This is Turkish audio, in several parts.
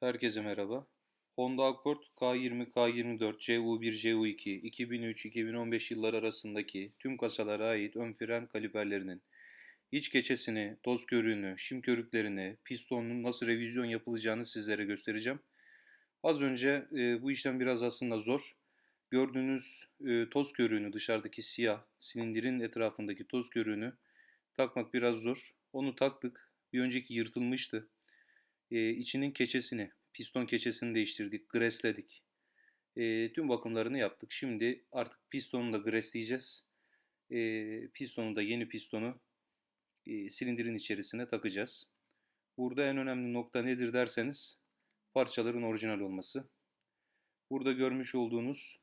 Herkese merhaba. Honda Accord K20, K24, CU1, CU2 2003-2015 yılları arasındaki tüm kasalara ait ön fren kaliperlerinin iç keçesini, toz körüğünü, şim körüklerini, pistonun nasıl revizyon yapılacağını sizlere göstereceğim. Az önce e, bu işlem biraz aslında zor. Gördüğünüz e, toz körüğünü dışarıdaki siyah silindirin etrafındaki toz körüğünü takmak biraz zor. Onu taktık. Bir önceki yırtılmıştı. E, içinin keçesini, piston keçesini değiştirdik, gresledik. E, tüm bakımlarını yaptık. Şimdi artık pistonu da gresleyeceğiz. E, pistonu da yeni pistonu e, silindirin içerisine takacağız. Burada en önemli nokta nedir derseniz parçaların orijinal olması. Burada görmüş olduğunuz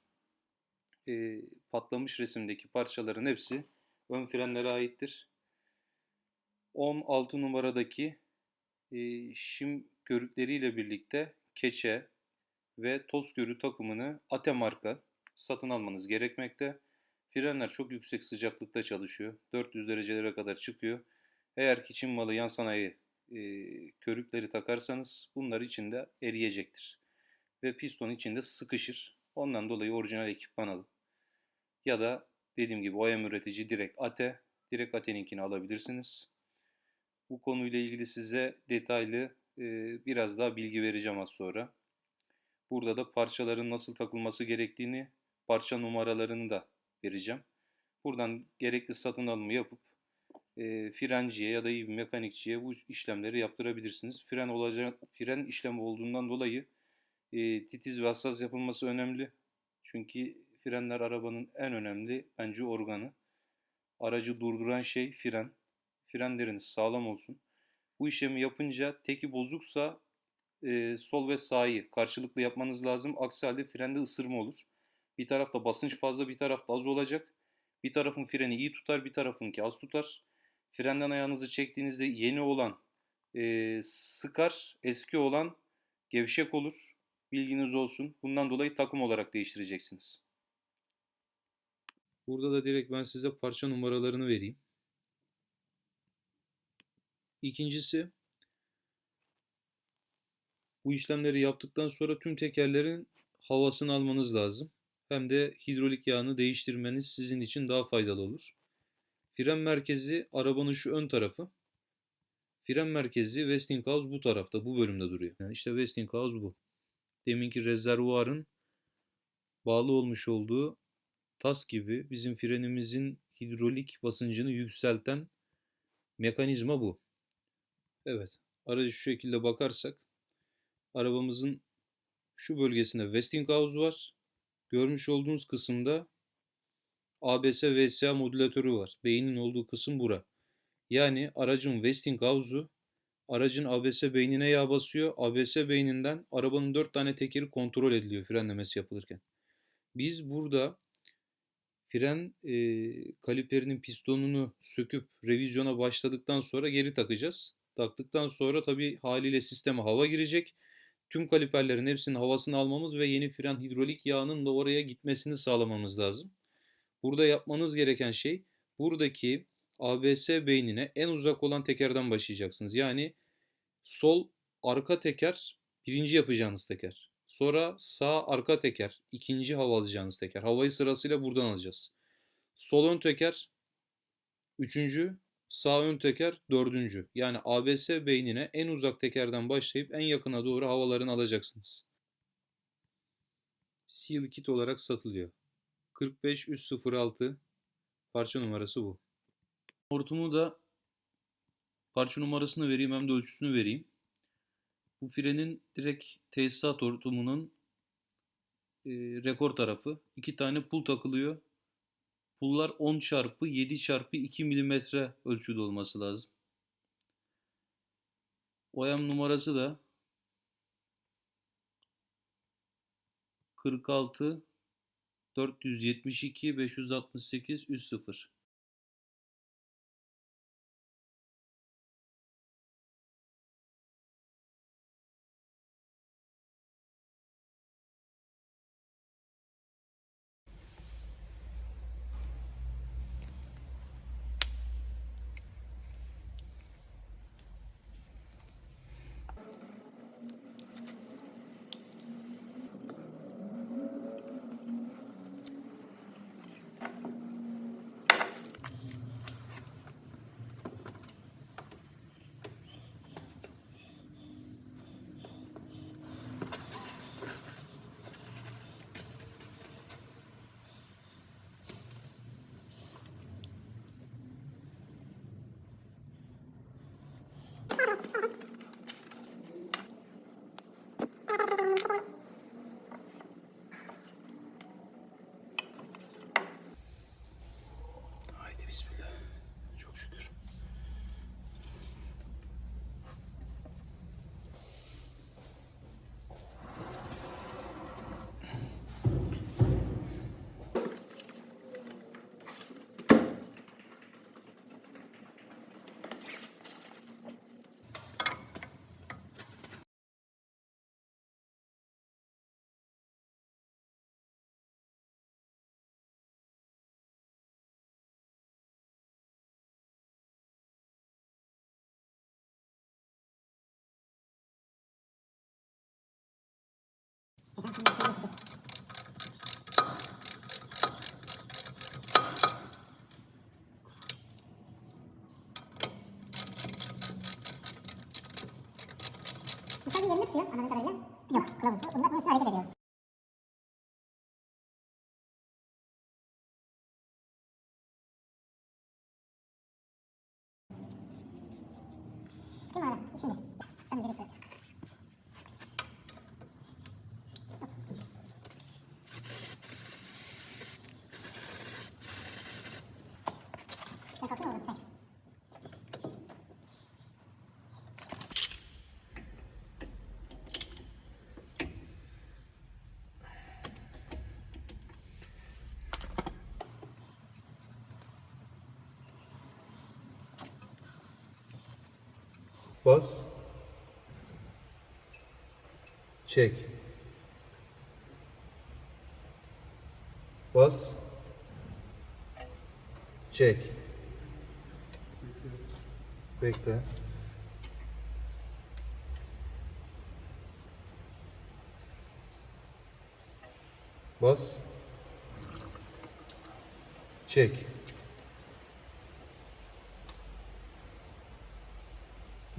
e, patlamış resimdeki parçaların hepsi ön frenlere aittir. 16 numaradaki e, şim körükleriyle birlikte keçe ve toz körü takımını Ate marka satın almanız gerekmekte. Frenler çok yüksek sıcaklıkta çalışıyor. 400 derecelere kadar çıkıyor. Eğer ki Çin malı yan sanayi e, körükleri takarsanız bunlar içinde eriyecektir. Ve piston içinde sıkışır. Ondan dolayı orijinal ekipman alın. Ya da dediğim gibi OEM üretici direkt ATE, direkt ATE'ninkini alabilirsiniz. Bu konuyla ilgili size detaylı biraz daha bilgi vereceğim az sonra. Burada da parçaların nasıl takılması gerektiğini, parça numaralarını da vereceğim. Buradan gerekli satın alımı yapıp e, frenciye ya da iyi bir mekanikçiye bu işlemleri yaptırabilirsiniz. Fren olacak, fren işlemi olduğundan dolayı e, titiz ve hassas yapılması önemli. Çünkü frenler arabanın en önemli bence organı. Aracı durduran şey fren. Frenleriniz sağlam olsun. Bu işlemi yapınca teki bozuksa e, sol ve sağı karşılıklı yapmanız lazım. Aksi halde frende ısırma olur. Bir tarafta basınç fazla bir tarafta az olacak. Bir tarafın freni iyi tutar bir tarafınki az tutar. Frenden ayağınızı çektiğinizde yeni olan e, sıkar, eski olan gevşek olur. Bilginiz olsun. Bundan dolayı takım olarak değiştireceksiniz. Burada da direkt ben size parça numaralarını vereyim. İkincisi bu işlemleri yaptıktan sonra tüm tekerlerin havasını almanız lazım. Hem de hidrolik yağını değiştirmeniz sizin için daha faydalı olur. Fren merkezi arabanın şu ön tarafı. Fren merkezi Westinghouse bu tarafta, bu bölümde duruyor. Yani işte Westinghouse bu. Deminki rezervuarın bağlı olmuş olduğu tas gibi bizim frenimizin hidrolik basıncını yükselten mekanizma bu. Evet, aracı şu şekilde bakarsak arabamızın şu bölgesinde Westinghouse var. Görmüş olduğunuz kısımda ABS VSA modülatörü var. Beynin olduğu kısım bura. Yani aracın Westinghouse'u aracın ABS beynine yağ basıyor. ABS beyninden arabanın 4 tane tekeri kontrol ediliyor frenlemesi yapılırken. Biz burada fren e, kaliperinin pistonunu söküp revizyona başladıktan sonra geri takacağız. Taktıktan sonra tabii haliyle sisteme hava girecek. Tüm kaliperlerin hepsinin havasını almamız ve yeni fren hidrolik yağının da oraya gitmesini sağlamamız lazım. Burada yapmanız gereken şey buradaki ABS beynine en uzak olan tekerden başlayacaksınız. Yani sol arka teker birinci yapacağınız teker. Sonra sağ arka teker ikinci hava alacağınız teker. Havayı sırasıyla buradan alacağız. Sol ön teker üçüncü, sağ ön teker dördüncü. Yani ABS beynine en uzak tekerden başlayıp en yakına doğru havalarını alacaksınız. Seal kit olarak satılıyor. 45306 parça numarası bu. Hortumu da parça numarasını vereyim hem de ölçüsünü vereyim. Bu frenin direkt tesisat hortumunun e, rekor tarafı. iki tane pul takılıyor. Pullar 10 çarpı 7 çarpı 2 milimetre ölçüde olması lazım. OEM numarası da 46 472 568 30. Bu sadece yerinde tutuyor anladığım kadarıyla. Yok kılavuz bu. Bunda üstüne hareket ediyor. Değil mi abi? Şimdi. Ben de direkt bırak. Ya kalkıyor mu? Hayır. Bas. Çek. Bas. Çek. Bekle. Bas. Çek.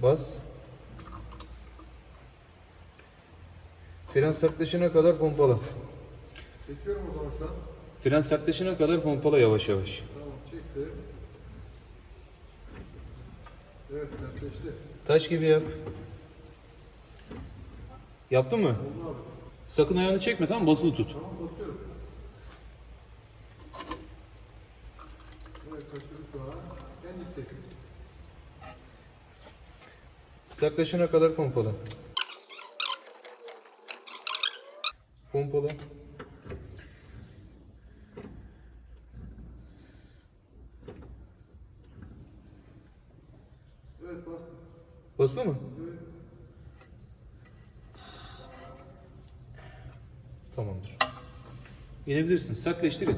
Bas. Fren sertleşene kadar pompala. Çekiyorum o zaman şu an. Fren sertleşene kadar pompala yavaş yavaş. Tamam çektim. Evet sertleşti. Taş gibi yap. Yaptın mı? Oldu abi. Sakın ayağını çekme tamam basılı tut. Tamam basıyorum. Evet kaçırdım şu an. En yüksek. Sertleşene kadar pompala. Pompala. Evet bastım. Basılı mı? Evet. Tamamdır. İnebilirsin. Sertleştir et.